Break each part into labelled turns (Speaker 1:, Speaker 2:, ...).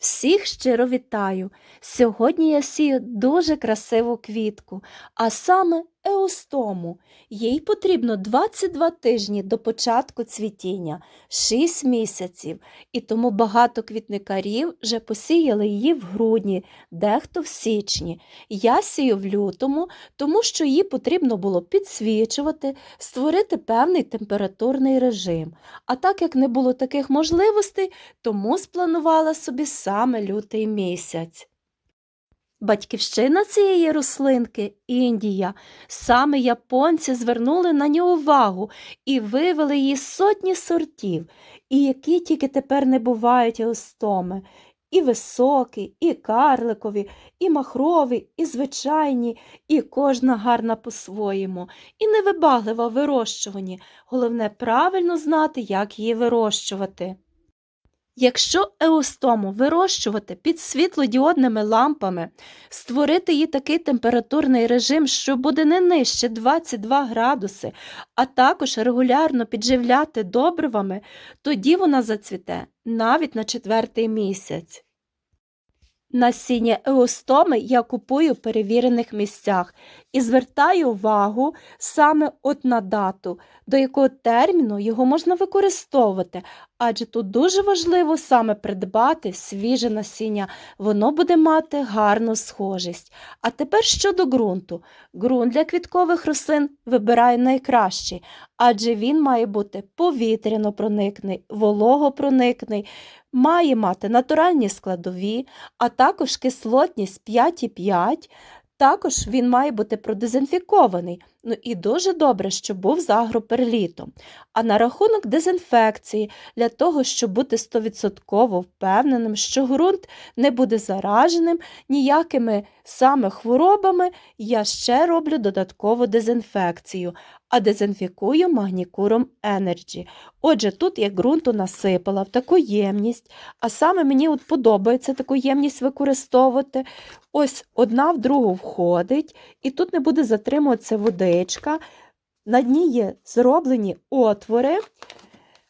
Speaker 1: Всіх щиро вітаю! Сьогодні я сію дуже красиву квітку, а саме еустому. Їй потрібно 22 тижні до початку цвітіння, 6 місяців, і тому багато квітникарів вже посіяли її в грудні, дехто в січні. Я сію в лютому, тому що її потрібно було підсвічувати, створити певний температурний режим. А так як не було таких можливостей, тому спланувала собі саме лютий місяць. Батьківщина цієї рослинки Індія. Саме японці звернули на нього увагу і вивели її сотні сортів, і які тільки тепер не бувають еостоми. І високі, і карликові, і махрові, і звичайні, і кожна гарна по-своєму, і невибаглива в вирощуванні. Головне правильно знати, як її вирощувати. Якщо еустому вирощувати під світлодіодними лампами, створити їй такий температурний режим, що буде не нижче 22 градуси, а також регулярно підживляти добривами, тоді вона зацвіте навіть на четвертий місяць. Насіння еустоми я купую в перевірених місцях і звертаю увагу саме от на дату, до якого терміну його можна використовувати, адже тут дуже важливо саме придбати свіже насіння, воно буде мати гарну схожість. А тепер щодо ґрунту. Ґрунт для квіткових рослин вибираю найкращий, адже він має бути повітряно-проникний, вологопроникний, має мати натуральні складові, а також кислотність 5,5. Також він має бути продезінфікований. Ну і дуже добре, щоб був з агроперлітом. А на рахунок дезінфекції, для того, щоб бути 100% впевненим, що ґрунт не буде зараженим ніякими саме хворобами, я ще роблю додаткову дезінфекцію, а дезінфікую магнікуром Energy. Отже, тут я ґрунту насипала в таку ємність, а саме мені от подобається таку ємність використовувати. Ось одна в другу входить, і тут не буде затримуватися водичка. На дні є зроблені отвори.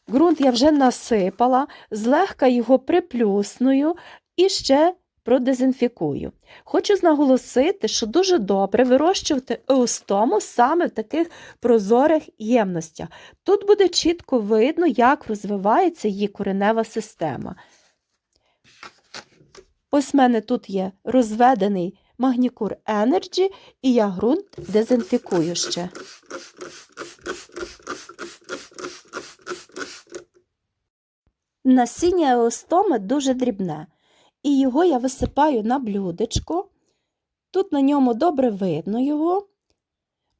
Speaker 1: Ґрунт я вже насипала, злегка його приплюсную і ще продезінфікую. Хочу наголосити, що дуже добре вирощувати еустому саме в таких прозорих ємностях. Тут буде чітко видно, як розвивається її коренева система. Ось в мене тут є розведений магнікур Energy, і я ґрунт дезінфікую ще. Насіння еостоми дуже дрібне, і його я висипаю на блюдечко. Тут на ньому добре видно його.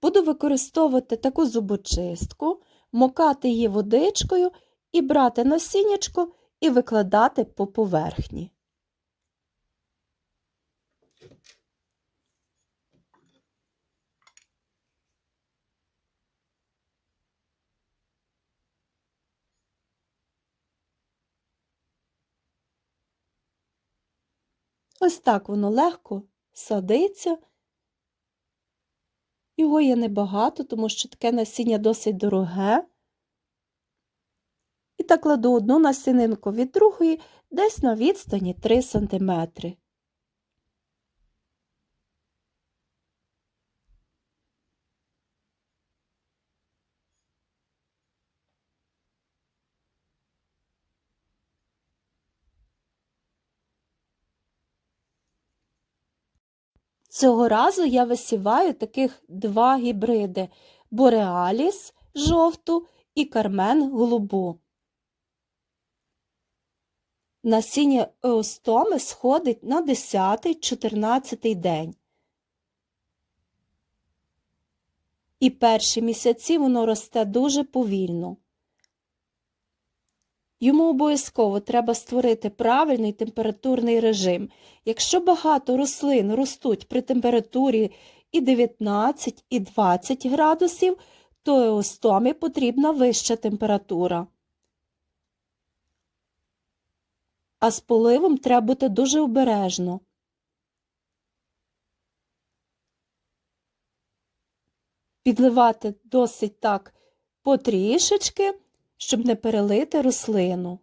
Speaker 1: Буду використовувати таку зубочистку, мокати її водичкою і брати насіннячко і викладати по поверхні. Ось так воно легко садиться. Його є небагато, тому що таке насіння досить дороге. І так кладу одну насінинку від другої десь на відстані 3 см. Цього разу я висіваю таких два гібриди Бореаліс жовту і Кармен голубу. Насіння еостоми сходить на 10-14 день. І перші місяці воно росте дуже повільно. Йому обов'язково треба створити правильний температурний режим. Якщо багато рослин ростуть при температурі і 19, і 20 градусів, то еостомі потрібна вища температура. А з поливом треба бути дуже обережно. Підливати досить так потрішечки щоб не перелити рослину.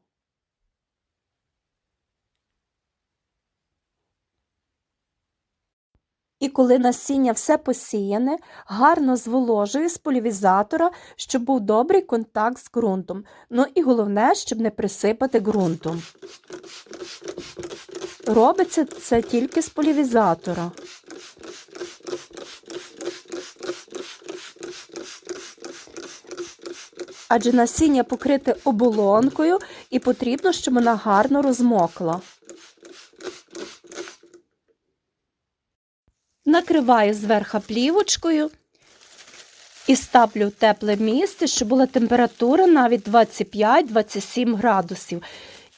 Speaker 1: І коли насіння все посіяне, гарно зволожую з полівізатора, щоб був добрий контакт з ґрунтом. Ну і головне, щоб не присипати ґрунтом. Робиться це тільки з полівізатора. Адже насіння покрите оболонкою і потрібно, щоб вона гарно розмокла. Накриваю зверху плівочкою і ставлю в тепле місце, щоб була температура навіть 25-27 градусів.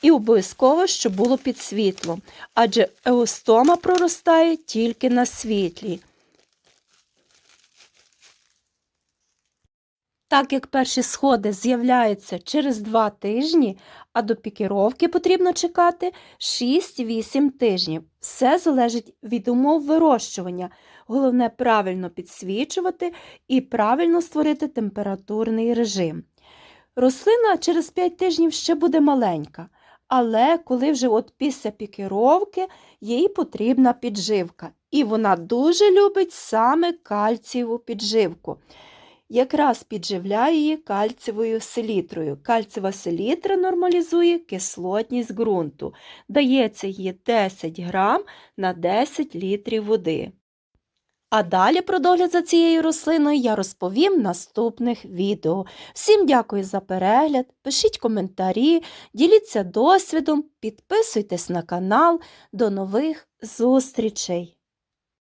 Speaker 1: І обов'язково, щоб було під світлом, адже еостома проростає тільки на світлі. Так як перші сходи з'являються через 2 тижні, а до пікіровки потрібно чекати 6-8 тижнів. Все залежить від умов вирощування. Головне правильно підсвічувати і правильно створити температурний режим. Рослина через 5 тижнів ще буде маленька, але коли вже от після пікіровки їй потрібна підживка. І вона дуже любить саме кальцієву підживку якраз підживляє її кальцієвою селітрою. Кальцієва селітра нормалізує кислотність ґрунту. Дається їй 10 грам на 10 літрів води. А далі про догляд за цією рослиною я розповім в наступних відео. Всім дякую за перегляд, пишіть коментарі, діліться досвідом, підписуйтесь на канал. До нових зустрічей!